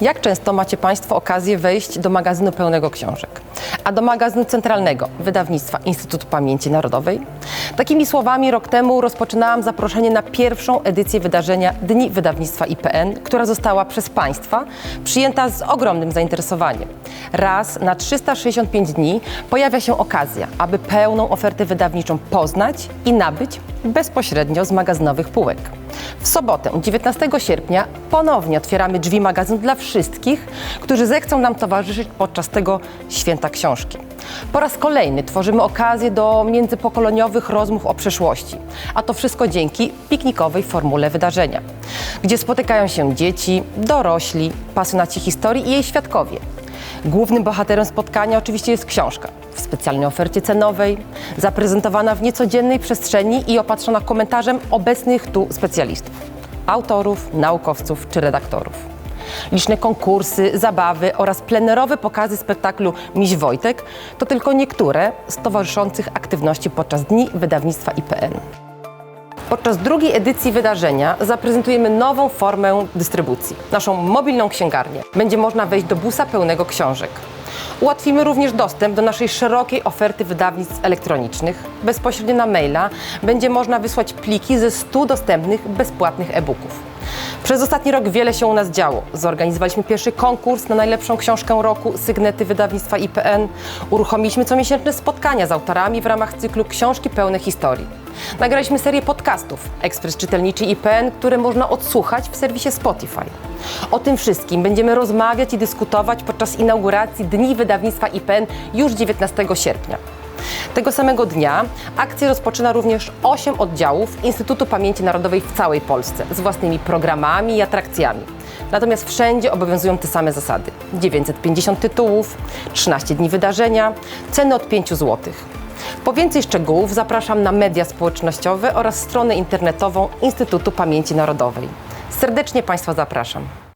Jak często macie Państwo okazję wejść do magazynu pełnego książek? A do magazynu centralnego wydawnictwa Instytutu Pamięci Narodowej? Takimi słowami rok temu rozpoczynałam zaproszenie na pierwszą edycję wydarzenia Dni Wydawnictwa IPN, która została przez Państwa przyjęta z ogromnym zainteresowaniem. Raz na 365 dni pojawia się okazja, aby pełną ofertę wydawniczą poznać i nabyć bezpośrednio z magazynowych półek. W sobotę, 19 sierpnia, ponownie otwieramy drzwi magazynu dla wszystkich, którzy zechcą nam towarzyszyć podczas tego święta książki. Po raz kolejny tworzymy okazję do międzypokoleniowych rozmów o przeszłości, a to wszystko dzięki piknikowej formule wydarzenia, gdzie spotykają się dzieci, dorośli, pasjonaci historii i jej świadkowie. Głównym bohaterem spotkania oczywiście jest książka w specjalnej ofercie cenowej, zaprezentowana w niecodziennej przestrzeni i opatrzona komentarzem obecnych tu specjalistów, autorów, naukowców czy redaktorów. Liczne konkursy, zabawy oraz plenerowe pokazy spektaklu Miś Wojtek to tylko niektóre z towarzyszących aktywności podczas Dni Wydawnictwa IPN. Podczas drugiej edycji wydarzenia zaprezentujemy nową formę dystrybucji, naszą mobilną księgarnię. Będzie można wejść do busa pełnego książek. Ułatwimy również dostęp do naszej szerokiej oferty wydawnictw elektronicznych. Bezpośrednio na maila będzie można wysłać pliki ze 100 dostępnych bezpłatnych e-booków. Przez ostatni rok wiele się u nas działo. Zorganizowaliśmy pierwszy konkurs na najlepszą książkę roku Sygnety wydawnictwa IPN. Uruchomiliśmy comiesięczne spotkania z autorami w ramach cyklu Książki pełne historii. Nagraliśmy serię podcastów Ekspres Czytelniczy IPN, które można odsłuchać w serwisie Spotify. O tym wszystkim będziemy rozmawiać i dyskutować podczas inauguracji Dni Wydawnictwa IPN już 19 sierpnia. Tego samego dnia akcję rozpoczyna również 8 oddziałów Instytutu Pamięci Narodowej w całej Polsce z własnymi programami i atrakcjami. Natomiast wszędzie obowiązują te same zasady. 950 tytułów, 13 dni wydarzenia, ceny od 5 zł. Po więcej szczegółów zapraszam na media społecznościowe oraz stronę internetową Instytutu Pamięci Narodowej. Serdecznie Państwa zapraszam.